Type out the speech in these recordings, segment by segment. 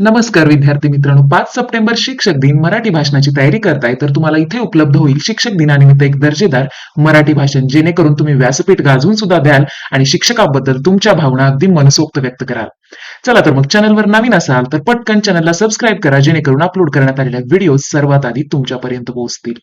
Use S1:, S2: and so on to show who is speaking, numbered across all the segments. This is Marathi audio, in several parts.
S1: नमस्कार विद्यार्थी मित्रांनो. पाच सप्टेंबर शिक्षक दिन मराठी भाषणाची तयारी करताय तर तुम्हाला इथे उपलब्ध होईल शिक्षक दिनानिमित्त एक दर्जेदार मराठी भाषण जेणेकरून तुम्ही व्यासपीठ गाजवून सुद्धा द्याल आणि शिक्षकाबद्दल तुमच्या भावना अगदी मनसोक्त व्यक्त कराल. चला तर मग चॅनलवर नवीन असाल तर पटकन चॅनलला सबस्क्राईब करा जेणेकरून अपलोड करण्यात आलेल्या व्हिडिओ सर्वात आधी तुमच्यापर्यंत पोहोचतील.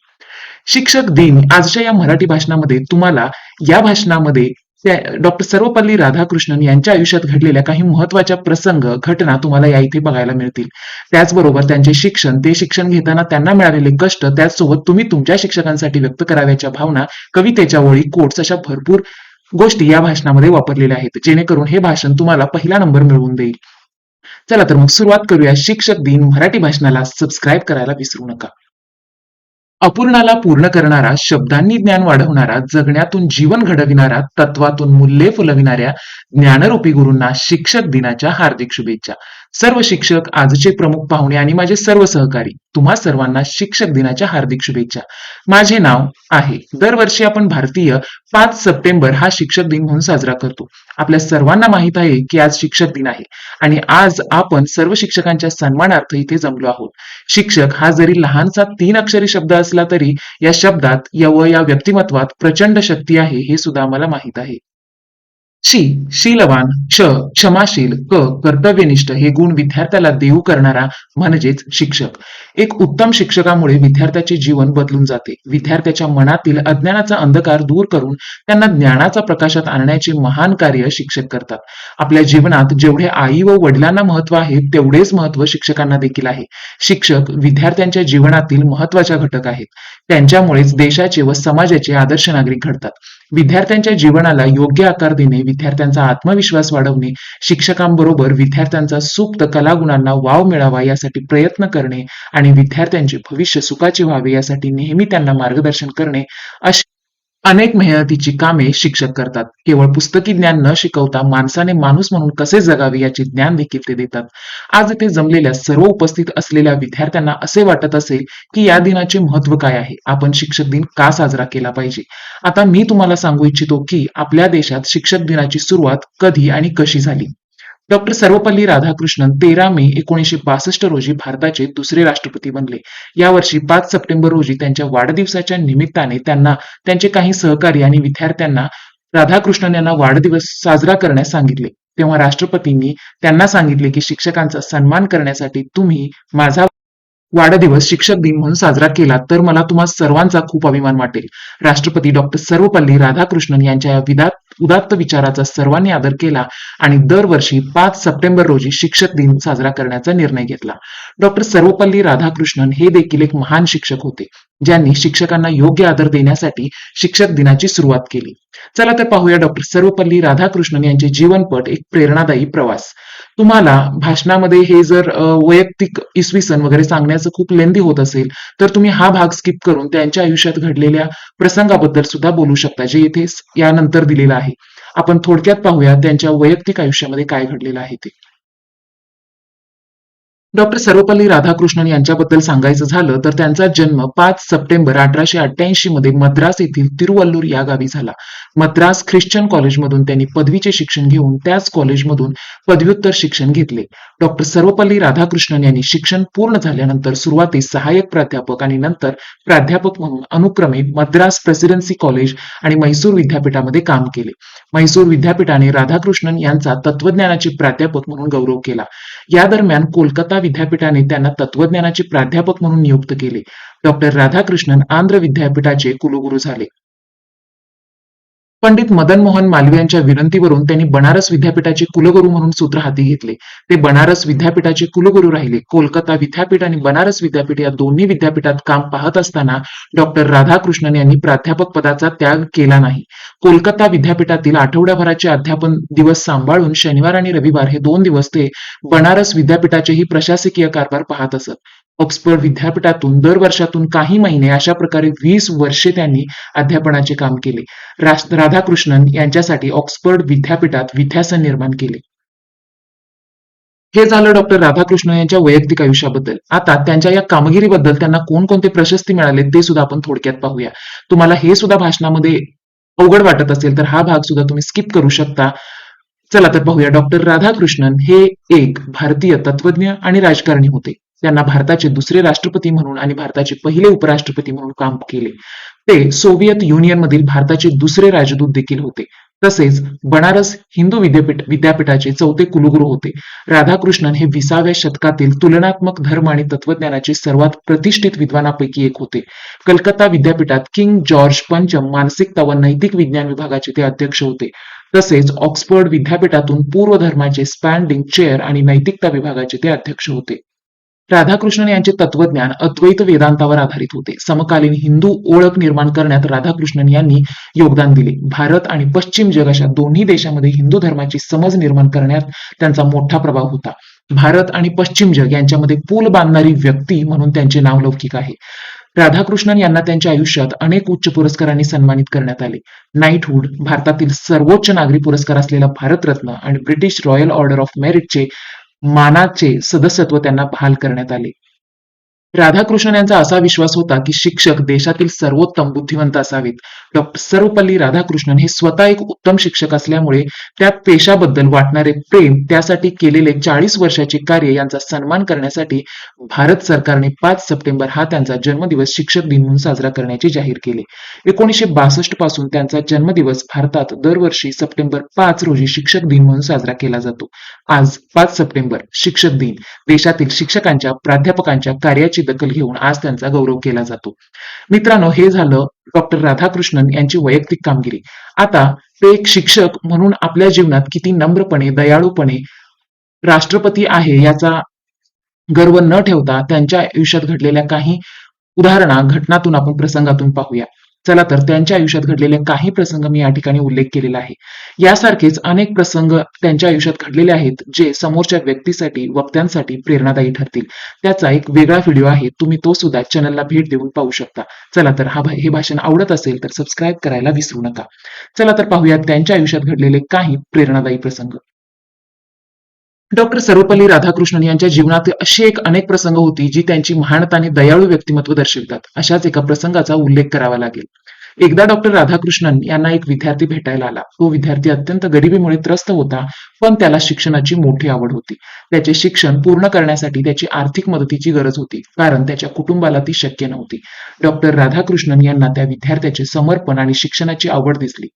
S1: शिक्षक दिन आजच्या या मराठी भाषणामध्ये तुम्हाला या भाषणामध्ये डॉक्टर सर्वपल्ली राधाकृष्णन यांच्या आयुष्यात घडलेल्या काही महत्त्वाच्या प्रसंग घटना तुम्हाला या इथे बघायला मिळतील. त्याचबरोबर त्यांचे शिक्षण ते शिक्षण घेताना त्यांना मिळालेले कष्ट त्याचसोबत तुम्ही तुमच्या शिक्षकांसाठी व्यक्त कराव्याच्या भावना कवितेच्या ओळी कोट्स अशा भरपूर गोष्टी या भाषणामध्ये वापरलेल्या आहेत जेणेकरून हे भाषण तुम्हाला पहिला नंबर मिळवून देईल. चला तर मग सुरुवात करूया शिक्षक दिन मराठी भाषणाला. सबस्क्राईब करायला विसरू नका. अपूर्णाला पूर्ण करणारा शब्दांनी ज्ञान वाढवणारा जगण्यातून जीवन घडविणारा तत्वातून मूल्ये फुलविणाऱ्या ज्ञानरूपी गुरूंना शिक्षक दिनाच्या हार्दिक शुभेच्छा. सर्व शिक्षक आजचे प्रमुख पाहुणे आणि माझे सर्व सहकारी तुम्हा सर्वांना शिक्षक दिनाच्या हार्दिक शुभेच्छा. माझे नाव आहे. दरवर्षी आपण भारतीय पाच सप्टेंबर हा शिक्षक दिन म्हणून साजरा करतो. आपल्या सर्वांना माहीत आहे की आज शिक्षक दिन आहे आणि आज आपण सर्व शिक्षकांच्या सन्मानार्थ इथे जमलो आहोत. शिक्षक हा जरी लहानसा तीन अक्षरी शब्द असला तरी या शब्दात या व या व्यक्तिमत्वात प्रचंड शक्ती आहे हे सुद्धा आम्हाला माहीत आहे. शी शीलवान क्ष क्षमाशील क कर्तव्यनिष्ठ हे गुण विद्यार्थ्याला देऊ करणारा म्हणजेच शिक्षक. एक उत्तम शिक्षकामुळे विद्यार्थ्याचे जीवन बदलून जाते. विद्यार्थ्याच्या मनातील अज्ञानाचा अंधकार दूर करून त्यांना ज्ञानाचा प्रकाशात आणण्याचे महान कार्य शिक्षक करतात. आपल्या जीवनात जेवढे आई व वडिलांना महत्त्व आहे तेवढेच महत्त्व शिक्षकांना देखील आहे. शिक्षक विद्यार्थ्यांच्या जीवनातील महत्त्वाच्या घटक आहेत. त्यांच्यामुळेच देशाचे व समाजाचे आदर्श नागरिक घडतात. विद्यार्थ्यांच्या जीवनाला योग्य आकार देणे विद्यार्थ्यांचा आत्मविश्वास वाढवणे शिक्षकांबरोबर विद्यार्थ्यांचा सुप्त कलागुणांना वाव मिळावा यासाठी प्रयत्न करणे आणि विद्यार्थ्यांचे भविष्य सुखाचे व्हावे यासाठी नेहमी त्यांना मार्गदर्शन करणे अशी अनेक मेहनतीची कामे शिक्षक करतात. केवळ पुस्तकी ज्ञान न शिकवता माणसाने माणूस म्हणून कसे जगावे याचे ज्ञान देखील ते देतात. आज इथे जमलेल्या सर्व उपस्थित असलेल्या विद्यार्थ्यांना असे वाटत असेल की या दिनाचे महत्त्व काय आहे? आपण शिक्षक दिन का साजरा केला पाहिजे? आता मी तुम्हाला सांगू इच्छितो की आपल्या देशात शिक्षक दिनाची सुरुवात कधी आणि कशी झाली? डॉक्टर सर्वपल्ली राधाकृष्णन तेरा मे एकोणीसशे बासष्ट रोजी भारताचे दुसरे राष्ट्रपती बनले. यावर्षी पाच सप्टेंबर रोजी त्यांच्या वाढदिवसाच्या निमित्ताने त्यांना त्यांचे काही सहकारी आणि विद्यार्थ्यांना राधाकृष्णन यांना वाढदिवस साजरा करण्यास सांगितले. तेव्हा राष्ट्रपतींनी त्यांना सांगितले की शिक्षकांचा सन्मान करण्यासाठी तुम्ही माझा वाढदिवस शिक्षक दिन म्हणून साजरा केला तर मला तुम्हा सर्वांचा खूप अभिमान वाटेल. राष्ट्रपती डॉक्टर सर्वपल्ली राधाकृष्णन यांच्या या विदात उदात्त विचाराचा सर्वांनी आदर केला आणि दरवर्षी पाच सप्टेंबर रोजी शिक्षक दिन साजरा करण्याचा निर्णय घेतला. डॉक्टर सर्वपल्ली राधाकृष्णन हे देखील एक महान शिक्षक होते ज्यांनी शिक्षकांना योग्य आदर देण्यासाठी शिक्षक दिनाची सुरुवात केली. चला तर पाहूया डॉक्टर सर्वपल्ली राधाकृष्णन यांचे जीवनपट एक प्रेरणादायी प्रवास. तुम्हाला भाषणामध्ये हे जर वैयक्तिक इसवी सन वगैरे सांगण्याचं खूप लेंदी होत असेल तर तुम्ही हा भाग स्किप करून त्यांच्या आयुष्यात घडलेल्या प्रसंगाबद्दल सुद्धा बोलू शकता जे इथे यानंतर दिलेलं आहे. आपण थोडक्यात पाहूया त्यांच्या वैयक्तिक आयुष्यामध्ये काय घडलेलं आहे ते. डॉक्टर सर्वपल्ली राधाकृष्णन यांच्याबद्दल सांगायचं झालं तर त्यांचा जन्म पाच सप्टेंबर अठराशे अठ्ठ्याऐंशी मध्ये मद्रास येथील तिरुवल्लूर या गावी झाला. मद्रास ख्रिश्चन कॉलेजमधून त्यांनी पदवीचे शिक्षण घेऊन त्याच कॉलेजमधून पदव्युत्तर शिक्षण घेतले. डॉक्टर सर्वपल्ली राधाकृष्णन यांनी शिक्षण पूर्ण झाल्यानंतर सुरुवातीस सहाय्यक प्राध्यापक आणि नंतर प्राध्यापक म्हणून अनुक्रमे मद्रास प्रेसिडेन्सी कॉलेज आणि मैसूर विद्यापीठामध्ये काम केले. मैसूर विद्यापीठाने राधाकृष्णन यांचा तत्वज्ञानाचे प्राध्यापक म्हणून गौरव केला. या दरम्यान कोलकाता विद्यापीठाने त्यांना तत्वज्ञानाचे प्राध्यापक म्हणून नियुक्त केले. डॉक्टर राधाकृष्णन आंध्र विद्यापीठाचे कुलगुरू झाले. पंडित मदन मोहन मालवीय यांच्या विनंतीवरून त्यांनी बनारस विद्यापीठाचे कुलगुरू म्हणून सूत्र हाती घेतले. ते बनारस विद्यापीठाचे कुलगुरू राहिले. कोलकाता विद्यापीठ आणि बनारस विद्यापीठ या दोन्ही विद्यापीठात काम पाहत असताना डॉक्टर राधाकृष्णन यांनी प्राध्यापक पदाचा त्याग केला नाही. कोलकाता विद्यापीठातील आठवड्याभराचे अध्यापन दिवस सांभाळून शनिवार आणि रविवार हे दोन दिवस ते बनारस विद्यापीठाचेही प्रशासकीय कारभार पाहत असत. ऑक्सफर्ड विद्यापीठातून दर वर्षातून काही महिने अशा प्रकारे वीस वर्षे त्यांनी अध्यापनाचे काम केले. राधाकृष्णन यांच्यासाठी ऑक्सफर्ड विद्यापीठात विद्यासन निर्माण केले. हे झालं डॉक्टर राधाकृष्ण यांच्या वैयक्तिक आयुष्याबद्दल. आता त्यांच्या या कामगिरीबद्दल त्यांना कोणकोणते प्रशस्ती मिळाले ते सुद्धा आपण थोडक्यात पाहूया. तुम्हाला हे सुद्धा भाषणामध्ये अवघड वाटत असेल तर हा भाग सुद्धा तुम्ही स्किप करू शकता. चला तर पाहूया. डॉक्टर राधाकृष्णन हे एक भारतीय तत्वज्ञ आणि राजकारणी होते. त्यांना भारताचे दुसरे राष्ट्रपती म्हणून आणि भारताचे पहिले उपराष्ट्रपती म्हणून काम केले. ते सोव्हिएत युनियन मधील भारताचे दुसरे राजदूत देखील होते. तसेच बनारस हिंदू विद्यापीठ विद्यापीठाचे चौथे कुलगुरू होते. राधाकृष्णन हे विसाव्या शतकातील तुलनात्मक धर्म आणि तत्वज्ञानाचे सर्वात प्रतिष्ठित विद्वानापैकी एक होते. कलकत्ता विद्यापीठात किंग जॉर्ज पंचम मानसिकता व नैतिक विज्ञान विभागाचे ते अध्यक्ष होते. तसेच ऑक्सफर्ड विद्यापीठातून पूर्व धर्माचे स्पॅन्डिंग चेअर आणि नैतिकता विभागाचे ते अध्यक्ष होते. राधाकृष्णन यांचे तत्वज्ञान अद्वैत वेदांतावर आधारित होते. समकालीन हिंदू ओळख निर्माण करण्यात राधाकृष्णन यांनी योगदान दिले. भारत आणि पश्चिम जग अशा दोन्ही देशांमध्ये हिंदू धर्माची समज निर्माण करण्यात त्यांचा मोठा प्रभाव होता. भारत आणि पश्चिम जग यांच्यामध्ये पूल बांधणारी व्यक्ती म्हणून त्यांचे नाव लौकिक आहे. राधाकृष्णन यांना त्यांच्या आयुष्यात अनेक उच्च पुरस्कारांनी सन्मानित करण्यात आले. नाईटहूड भारतातील सर्वोच्च नागरी पुरस्कार असलेला भारतरत्न आणि ब्रिटिश रॉयल ऑर्डर ऑफ मेरिटचे मानाचे सदस्यत्व त्यांना बहाल करण्यात आले. राधाकृष्णन यांचा असा विश्वास होता की शिक्षक देशातील सर्वोत्तम बुद्धिवंत असावेत. डॉक्टर सर्वपल्ली राधाकृष्णन हे स्वतः एक उत्तम शिक्षक असल्यामुळे त्या पेशाबद्दल वाटणारे प्रेम त्यासाठी केलेले चाळीस वर्षाचे कार्य यांचा सन्मान करण्यासाठी भारत सरकारने पाच सप्टेंबर हा त्यांचा जन्मदिवस शिक्षक दिन म्हणून साजरा करण्याचे जाहीर केले. एकोणीसशे बासष्टपासून त्यांचा जन्मदिवस भारतात दरवर्षी सप्टेंबर पाच रोजी शिक्षक दिन म्हणून साजरा केला जातो. आज पाच सप्टेंबर शिक्षक दिन. देशातील शिक्षकांच्या प्राध्यापकांच्या कार्याची दखल घेऊन आज त्यांचा गौरव केला जातो. मित्रांनो हे झालं डॉक्टर राधाकृष्णन यांची वैयक्तिक कामगिरी. आता ते एक शिक्षक म्हणून आपल्या जीवनात किती नम्रपणे दयाळूपणे राष्ट्रपती आहे याचा गर्व न ठेवता त्यांच्या आयुष्यात घडलेल्या काही उदाहरणा घटनातून आपण प्रसंगातून पाहूया. चला तर त्यांच्या आयुष्यात घडलेले काही प्रसंग मी या ठिकाणी उल्लेख केलेला आहे. यासारखेच अनेक प्रसंग त्यांच्या आयुष्यात घडलेले आहेत जे समोरच्या व्यक्तीसाठी वक्त्यांसाठी प्रेरणादायी ठरतील. त्याचा एक वेगळा व्हिडिओ आहे तुम्ही तो सुद्धा चॅनलला भेट देऊन पाहू शकता. चला तर हा हे भाषण आवडत असेल तर सबस्क्राईब करायला विसरू नका. चला तर पाहूया त्यांच्या आयुष्यात घडलेले काही प्रेरणादायी प्रसंग. डॉक्टर सर्वपल्ली राधाकृष्णन यांच्या जीवनात अशी एक अनेक प्रसंग होती जी त्यांची महानता आणि दयाळू व्यक्तिमत्व दर्शवितात. अशाच एका प्रसंगाचा उल्लेख करावा लागेल. एकदा डॉक्टर राधाकृष्णन यांना एक विद्यार्थी भेटायला आला. तो विद्यार्थी अत्यंत गरिबीमुळे त्रस्त होता पण त्याला शिक्षणाची मोठी आवड होती. त्याचे शिक्षण पूर्ण करण्यासाठी त्याची आर्थिक मदतीची गरज होती कारण त्याच्या कुटुंबाला ती शक्य नव्हती. डॉक्टर राधाकृष्णन यांना त्या विद्यार्थ्याचे समर्पण आणि शिक्षणाची आवड दिसली.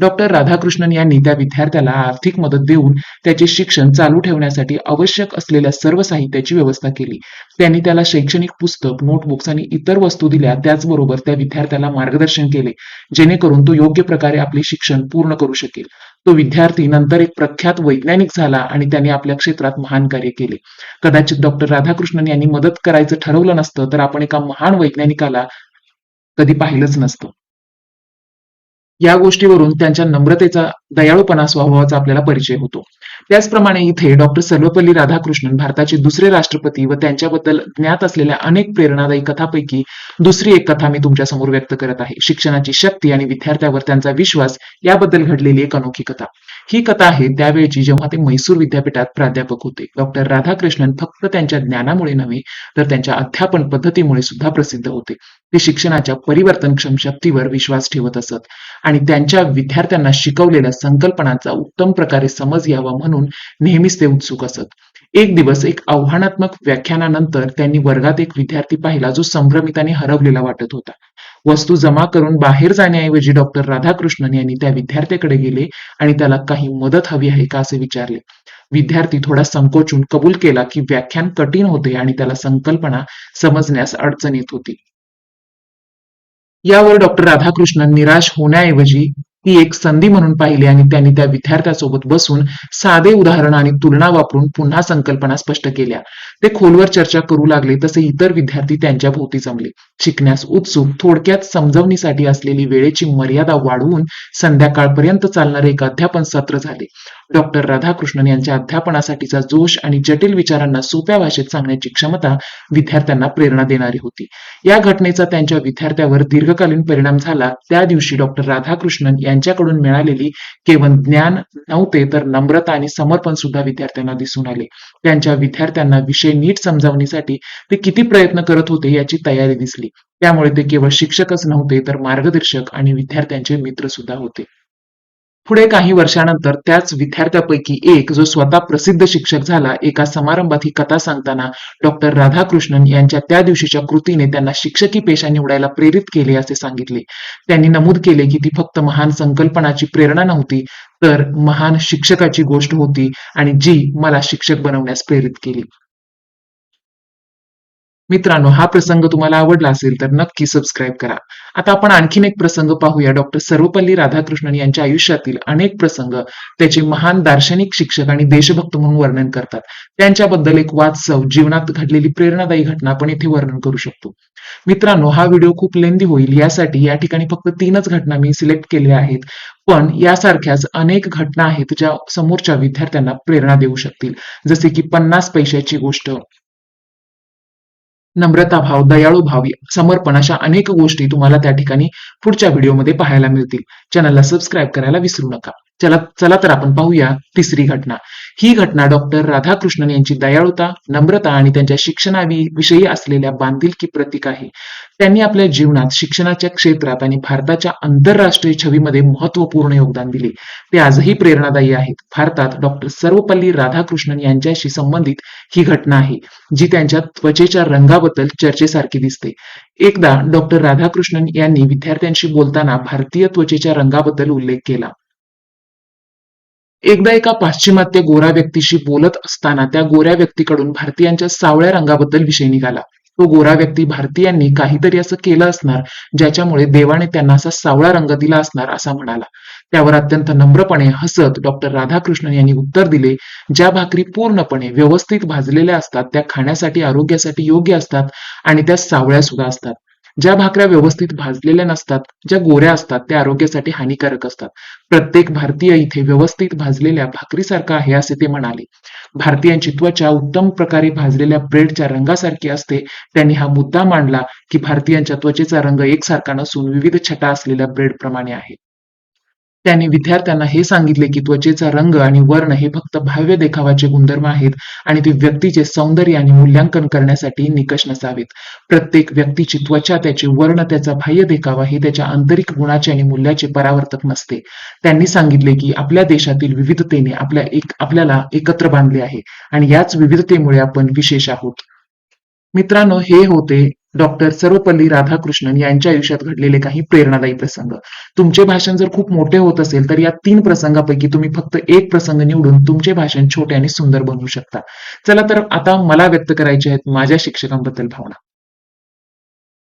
S1: डॉक्टर राधाकृष्णन यांनी त्या विद्यार्थ्याला आर्थिक मदत देऊन त्याचे शिक्षण चालू ठेवण्यासाठी आवश्यक असलेल्या सर्व साहित्याची व्यवस्था केली. त्यांनी त्याला शैक्षणिक पुस्तक नोटबुक्स आणि इतर वस्तू दिल्या. त्याचबरोबर त्या विद्यार्थ्याला मार्गदर्शन केले जेणेकरून तो योग्य प्रकारे आपले शिक्षण पूर्ण करू शकेल. तो विद्यार्थी नंतर एक प्रख्यात वैज्ञानिक झाला आणि त्याने आपल्या क्षेत्रात महान कार्य केले. कदाचित डॉक्टर राधाकृष्णन यांनी मदत करायचं ठरवलं नसतं तर आपण एका महान वैज्ञानिकाला कधी पाहिलंच नसतं. या गोष्टीवरून त्यांच्या नम्रतेचा दयाळूपणा स्वभावाचा आपल्याला परिचय होतो. त्याचप्रमाणे इथे डॉक्टर सर्वपल्ली राधाकृष्णन भारताचे दुसरे राष्ट्रपती व त्यांच्याबद्दल ज्ञात असलेल्या अनेक प्रेरणादायी कथापैकी दुसरी एक कथा मी तुमच्यासमोर व्यक्त करत आहे. शिक्षणाची शक्ती आणि विद्यार्थ्यावर त्यांचा विश्वास याबद्दल घडलेली एक अनोखी कथा. ही कथा आहे त्यावेळची जेव्हा ते म्हैसूर विद्यापीठात प्राध्यापक होते. डॉक्टर राधाकृष्णन फक्त त्यांच्या ज्ञानामुळे नव्हे तर त्यांच्या अध्यापन पद्धतीमुळे सुद्धा प्रसिद्ध होते. ते शिक्षणाच्या परिवर्तनक्षम शक्तीवर विश्वास ठेवत असत. आणि त्यांच्या विद्यार्थ्यांना शिकवलेल्या संकल्पनांचा उत्तम प्रकारे समज यावा म्हणून नेहमीच ते उत्सुक असत. एक दिवस एक आव्हानात्मक व्याख्यानानंतर त्यांनी वर्गात एक विद्यार्थी पाहिला जो संभ्रमिताने हरवलेला वाटत होता. वस्तू जमा करून बाहेर जाण्याऐवजी डॉक्टर राधाकृष्णन यांनी त्या विद्यार्थ्याकडे गेले आणि त्याला काही मदत हवी आहे का असे विचारले. विद्यार्थी थोडा संकोचून कबूल केला की व्याख्यान कठीण होते आणि त्याला संकल्पना समजण्यास अडचण येत होती. यावर डॉक्टर राधाकृष्णन निराश होण्याऐवजी ती एक संधी म्हणून पाहिली आणि त्यांनी त्या विद्यार्थ्यासोबत बसून साधे उदाहरण आणि तुलना वापरून पुन्हा संकल्पना स्पष्ट केल्या. ते खोलवर चर्चा करू लागले तसे इतर विद्यार्थी त्यांच्या भोवती जमले. शिकण्यास उत्सुक थोडक्यात समजवणीसाठी असलेली वेळेची मर्यादा वाढवून संध्याकाळपर्यंत चालणारे एक अध्यापन सत्र झाले. डॉक्टर राधाकृष्णन यांच्या अध्यापनासाठीचा जोश आणि जटिल विचारांना सोप्या भाषेत सांगण्याची क्षमता विद्यार्थ्यांना प्रेरणा देणारी होती. या घटनेचा त्यांच्या विद्यार्थ्यावर दीर्घकालीन परिणाम झाला. त्या दिवशी डॉक्टर राधाकृष्णन यांच्याकडून मिळालेली केवळ ज्ञान नव्हते तर नम्रता आणि समर्पण सुद्धा विद्यार्थ्यांना दिसून आले. त्यांच्या विद्यार्थ्यांना विषय नीट समजावण्यासाठी ते किती प्रयत्न करत होते याची तयारी दिसली. त्यामुळे ते केवळ शिक्षकच नव्हते तर मार्गदर्शक आणि विद्यार्थ्यांचे मित्र सुद्धा होते. पुढे काही वर्षानंतर त्याच विद्यार्थ्यापैकी एक जो स्वतः प्रसिद्ध शिक्षक झाला एका समारंभात ही कथा सांगताना डॉक्टर राधाकृष्णन यांच्या त्या दिवशीच्या कृतीने त्यांना शिक्षकी पेशा निवडायला प्रेरित केले असे सांगितले. त्यांनी नमूद केले की ती फक्त महान संकल्पनाची प्रेरणा नव्हती तर महान शिक्षकाची गोष्ट होती आणि जी मला शिक्षक बनवण्यास प्रेरित केली. मित्रांनो हा प्रसंग तुम्हाला आवडला असेल तर नक्की सबस्क्राईब करा. आता आपण आणखीन एक प्रसंग पाहूया. डॉक्टर सर्वपल्ली राधाकृष्णन यांच्या आयुष्यातील अनेक प्रसंग त्याचे महान दार्शनिक शिक्षक आणि देशभक्त म्हणून वर्णन करतात. त्यांच्याबद्दल एक वादसव जीवनात घडलेली प्रेरणादायी घटना आपण इथे वर्णन करू शकतो. मित्रांनो हा व्हिडिओ खूप लेंदी होईल. यासाठी या ठिकाणी फक्त तीनच घटना मी सिलेक्ट केल्या आहेत. पण यासारख्याच अनेक घटना आहेत ज्या समोरच्या विद्यार्थ्यांना प्रेरणा देऊ शकतील. जसे की पन्नास पैशाची गोष्ट नम्रता भाव दयाळू भाव समर्पण अशा अनेक गोष्टी तुम्हाला त्या ठिकाणी पुढच्या व्हिडिओमध्ये पाहायला मिळतील. चॅनलला सबस्क्राईब करायला विसरू नका. चला चला तर आपण पाहूया तिसरी घटना. ही घटना डॉक्टर राधाकृष्णन यांची दयाळुता नम्रता आणि त्यांच्या शिक्षणाविषयी असलेल्या बांधिलकी प्रतीक आहे. त्यांनी आपल्या जीवनात शिक्षणाच्या क्षेत्रात आणि भारताच्या आंतरराष्ट्रीय छवीमध्ये महत्त्वपूर्ण योगदान दिले. ते आजही प्रेरणादायी आहेत. भारतात डॉक्टर सर्वपल्ली राधाकृष्णन यांच्याशी संबंधित ही घटना आहे जी त्यांच्या त्वचेच्या रंगाबद्दल चर्चेसारखी दिसते. एकदा डॉक्टर राधाकृष्णन यांनी विद्यार्थ्यांशी बोलताना भारतीय त्वचेच्या रंगाबद्दल उल्लेख केला. एकदा एका पाश्चिमात्य गोरा व्यक्तीशी बोलत असताना त्या गोऱ्या व्यक्तीकडून भारतीयांच्या सावळ्या रंगाबद्दल विषय निघाला. तो गोरा व्यक्ती भारतीयांनी काहीतरी असं केलं असणार ज्याच्यामुळे देवाने त्यांना असा सावळा रंग दिला असणार असा म्हणाला. त्यावर अत्यंत नम्रपणे हसत डॉक्टर राधाकृष्णन यांनी उत्तर दिले ज्या भाकरी पूर्णपणे व्यवस्थित भाजलेल्या असतात त्या खाण्यासाठी आरोग्यासाठी योग्य असतात आणि त्या सावळ्या सुद्धा असतात. ज्या भाकऱ्या व्यवस्थित भाजलेल्या नसतात ज्या गोऱ्या असतात त्या आरोग्यासाठी हानिकारक असतात. प्रत्येक भारतीय इथे व्यवस्थित भाजलेल्या भाकरीसारखा आहे असे ते म्हणाले. भारतीयांची त्वचा उत्तम प्रकारे भाजलेल्या ब्रेडच्या रंगासारखी असते. त्यांनी हा मुद्दा मांडला की भारतीयांच्या त्वचेचा रंग एकसारखा नसून विविध छटा असलेल्या ब्रेड प्रमाणे आहे. त्यांनी विद्यार्थ्यांना हे सांगितले की त्वचेचा रंग आणि वर्ण हे फक्त भाव्य देखावाचे गुणधर्म आहेत आणि ते व्यक्तीचे सौंदर्य आणि मूल्यांकन करण्यासाठी निकष नसावेत. प्रत्येक व्यक्तीची त्वचा त्याचे वर्ण त्याचा बाह्य देखावा हे त्याच्या आंतरिक गुणाचे आणि मूल्याचे परावर्तक नसते. त्यांनी सांगितले की आपल्या देशातील विविधतेने आपल्या एक आपल्याला एकत्र बांधले आहे आणि याच विविधतेमुळे आपण विशेष आहोत. मित्रांनो हे होते डॉक्टर सर्वपल्ली राधाकृष्णन यांच्या आयुष्यात घडलेले काही प्रेरणादायी प्रसंग. तुमचे भाषण जर खूप मोठे होत असेल तर या तीन प्रसंगापैकी तुम्ही फक्त एक प्रसंग निवडून तुमचे भाषण छोटे आणि सुंदर बनवू शकता. चला तर आता मला व्यक्त करायचे आहेत माझ्या शिक्षकांबद्दल भावना.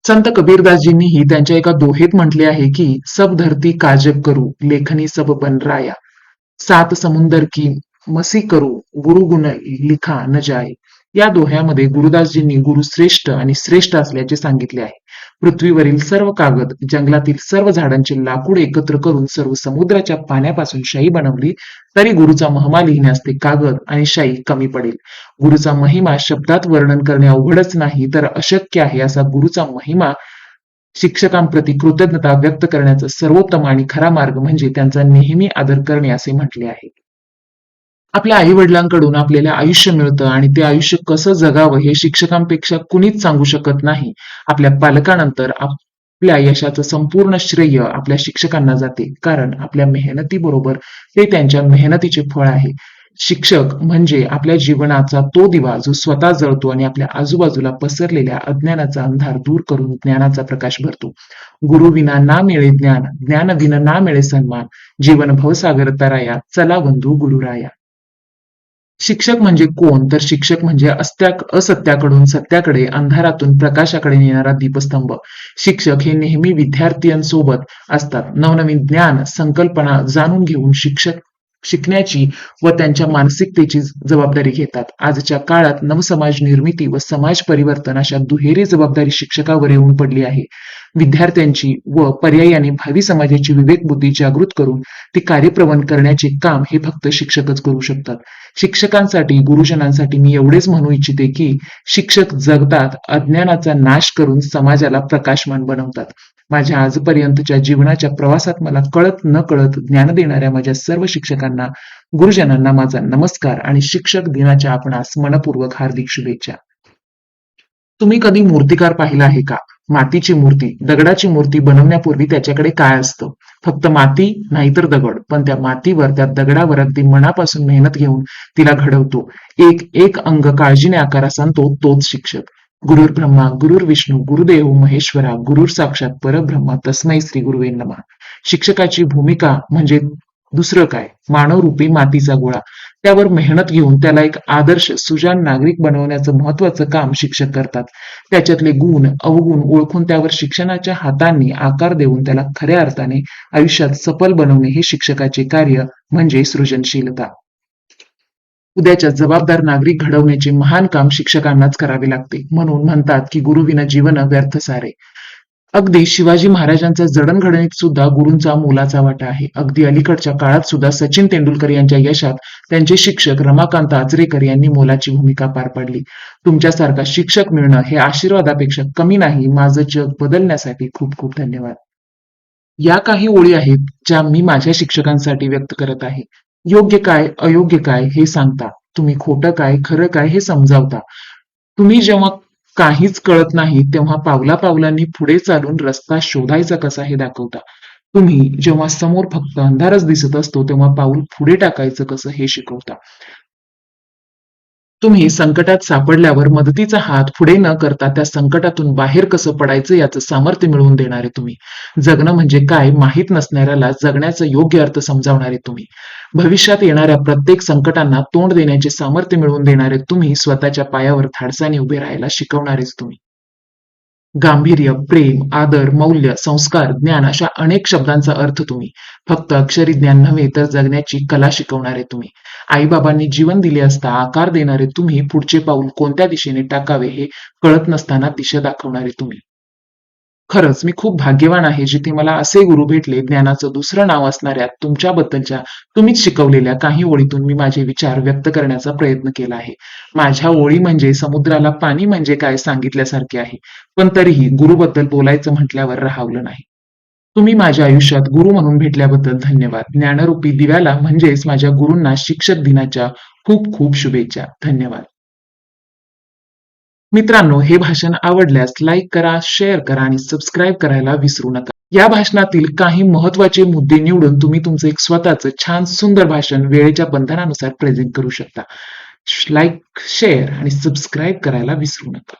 S1: संत कबीरदासजींनीही त्यांच्या एका दोहेत म्हटले आहे की सब धरती काजब करू लेखनी सब बन राया. सात समुंदर की मसी करू गुरुगुण लिखा न जाय. या दोह्यामध्ये गुरुदासजींनी गुरु श्रेष्ठ आणि श्रेष्ठ असल्याचे सांगितले आहे. पृथ्वीवरील सर्व कागद जंगलातील सर्व झाडांचे लाकूड एकत्र करून सर्व समुद्राच्या पाण्यापासून शाई बनवली तरी गुरुचा महिमा लिहिण्यास ते कागद आणि शाई कमी पडेल. गुरुचा महिमा शब्दात वर्णन करणे अवघडच नाही तर अशक्य आहे असा गुरुचा महिमा शिक्षकांप्रती कृतज्ञता व्यक्त करण्याचा सर्वोत्तम आणि खरा मार्ग म्हणजे त्यांचा नेहमी आदर करणे असे म्हटले आहे. आपल्या आई वडिलांकडून आपल्याला आयुष्य मिळतं आणि ते आयुष्य कसं जगावं हे शिक्षकांपेक्षा कुणीच सांगू शकत नाही. आपल्या पालकानंतर आपल्या यशाचं संपूर्ण श्रेय आपल्या शिक्षकांना जाते. कारण आपल्या मेहनतीबरोबर ते त्यांच्या मेहनतीचे फळ आहे. शिक्षक म्हणजे आपल्या जीवनाचा तो दिवा जो स्वतः जळतो आणि आपल्या आजूबाजूला पसरलेल्या अज्ञानाचा अंधार दूर करून ज्ञानाचा प्रकाश भरतो. गुरुविना ना मिळे ज्ञान ज्ञानविना ना मिळे सन्मान जीवन भवसागर तराया चला बंधू गुरुराया. शिक्षक म्हणजे कोण? तर शिक्षक म्हणजे अस्त्या असत्याकडून सत्याकडे अंधारातून प्रकाशाकडे नेणारा दीपस्तंभ. शिक्षक हे नेहमी विद्यार्थ्यांसोबत असतात. नवनवीन ज्ञान संकल्पना जाणून घेऊन शिक्षक शिकण्याची व त्यांच्या मानसिकतेची जबाबदारी घेतात. आजच्या काळात नवसमाज निर्मिती व समाज परिवर्तन अशा दुहेरी जबाबदारी शिक्षकावर येऊन पडली आहे. विद्यार्थ्यांची व पर्यायाने भावी समाजाची विवेक बुद्धी जागृत करून ती कार्यप्रवण करण्याचे काम हे फक्त शिक्षकच करू शकतात. शिक्षकांसाठी गुरुजनांसाठी मी एवढेच म्हणू इच्छिते की शिक्षक जगतात अज्ञानाचा नाश करून समाजाला प्रकाशमान बनवतात. माझ्या आजपर्यंतच्या जीवनाच्या प्रवासात मला कळत न कळत ज्ञान देणाऱ्या माझ्या सर्व शिक्षकांना गुरुजनांना माझा नमस्कार आणि शिक्षक दिनाच्या आपणास मनपूर्वक हार्दिक शुभेच्छा. तुम्ही कधी मूर्तिकार पाहिला आहे का? मातीची मूर्ती दगडाची मूर्ती बनवण्यापूर्वी त्याच्याकडे काय असतं? फक्त माती नाहीतर दगड पण त्या मातीवर त्या दगडावर अगदी मनापासून मेहनत घेऊन तिला घडवतो. एक एक अंग काळजीने आकारास आणतो तोच शिक्षक. गुरुर् ब्रह्मा गुरुर विष्णू गुरुदेव महेश्वरा गुरुर साक्षात परब्रह्मा तस्मै श्री गुरुवे नमा. शिक्षकाची भूमिका म्हणजे दुसरं काय? मानवरूपी मातीचा गोळा. त्यावर मेहनत घेऊन त्याला एक आदर्श सुजान नागरिक बनवण्याचं महत्वाचं काम शिक्षक करतात. त्याच्यातले गुण अवगुण ओळखून त्यावर शिक्षणाच्या हातांनी आकार देऊन त्याला खऱ्या अर्थाने आयुष्यात सफल बनवणे हे शिक्षकाचे कार्य म्हणजे सृजनशीलता. उद्याच्या जबाबदार नागरिक घडवण्याचे महान काम शिक्षकांनाच करावे लागते. म्हणून म्हणतात की गुरुविना जीवन व्यर्थ सारे. अगदी शिवाजी महाराजांच्या जडणघडणीत सुद्धा गुरूंचा मोलाचा वाटा आहे. अगदी अलीकडच्या काळात सुद्धा सचिन तेंडुलकर यांच्या यशात त्यांचे शिक्षक रमाकांत आचरेकर यांनी मोलाची भूमिका पार पाडली. तुमच्यासारखा शिक्षक मिळणं हे आशीर्वादापेक्षा कमी नाही माझं जग बदलण्यासाठी खूप खूप धन्यवाद. या काही ओळी आहेत ज्या मी माझ्या शिक्षकांसाठी व्यक्त करत आहे. योग्य काय अयोग्य काय हे सांगता. तुम्ही खोटं काय खरं काय हे समजावता. तुम्ही जेव्हा काहीच कळत नाही तेव्हा पावला पावलांनी पुढे चालून रस्ता शोधायचा कसा हे दाखवता. तुम्ही जेव्हा समोर फक्त अंधारच दिसत असतो तेव्हा पाऊल पुढे टाकायचं कसं हे शिकवता. तुम्ही संकटात सापडल्यावर मदतीचा हात पुढे न करता त्या संकटातून बाहेर कसं पडायचं याचं सामर्थ्य मिळवून देणारे तुम्ही. जगणं म्हणजे काय माहीत नसणाऱ्याला जगण्याचा योग्य अर्थ समजावणारे तुम्ही. भविष्यात येणाऱ्या प्रत्येक संकटांना तोंड देण्याचे सामर्थ्य मिळवून देणारे तुम्ही स्वतःच्या पायावर धाडसाने उभे राहायला शिकवणारेच तुम्ही. गांभीर्य प्रेम आदर मौल्य संस्कार ज्ञान अशा अनेक शब्दांचा अर्थ तुम्ही. फक्त अक्षरी ज्ञान नव्हे तर जगण्याची कला शिकवणारे तुम्ही. आईबाबांनी जीवन दिले असता आकार देणारे तुम्ही पुढचे पाऊल कोणत्या दिशेने टाकावे हे कळत नसताना दिशा दाखवणारे तुम्ही. खरंच मी खूप भाग्यवान आहे जिथे मला असे गुरु भेटले ज्ञानाचं दुसरं नाव असणाऱ्या तुमच्याबद्दलच्या तुम्हीच शिकवलेल्या काही ओळीतून मी माझे विचार व्यक्त करण्याचा प्रयत्न केला आहे. माझ्या ओळी म्हणजे समुद्राला पाणी म्हणजे काय सांगितल्यासारखे आहे पण तरीही गुरुबद्दल बोलायचं म्हटल्यावर राहावलं नाही. तुम्ही माझ्या आयुष्यात गुरु म्हणून भेटल्याबद्दल धन्यवाद. ज्ञानरूपी दिव्याला म्हणजेच माझ्या गुरूंना शिक्षक दिनाच्या खूप खूप शुभेच्छा. धन्यवाद. मित्रांनो हे भाषण आवडल्यास लाईक करा शेअर करा आणि सबस्क्राईब करायला विसरू नका. या भाषणातील काही महत्त्वाचे मुद्दे निवडून तुम्ही तुमचं एक स्वतःचं छान सुंदर भाषण वेळेच्या बंधनानुसार प्रेझेंट करू शकता. लाईक शेअर आणि सबस्क्राईब करायला विसरू नका.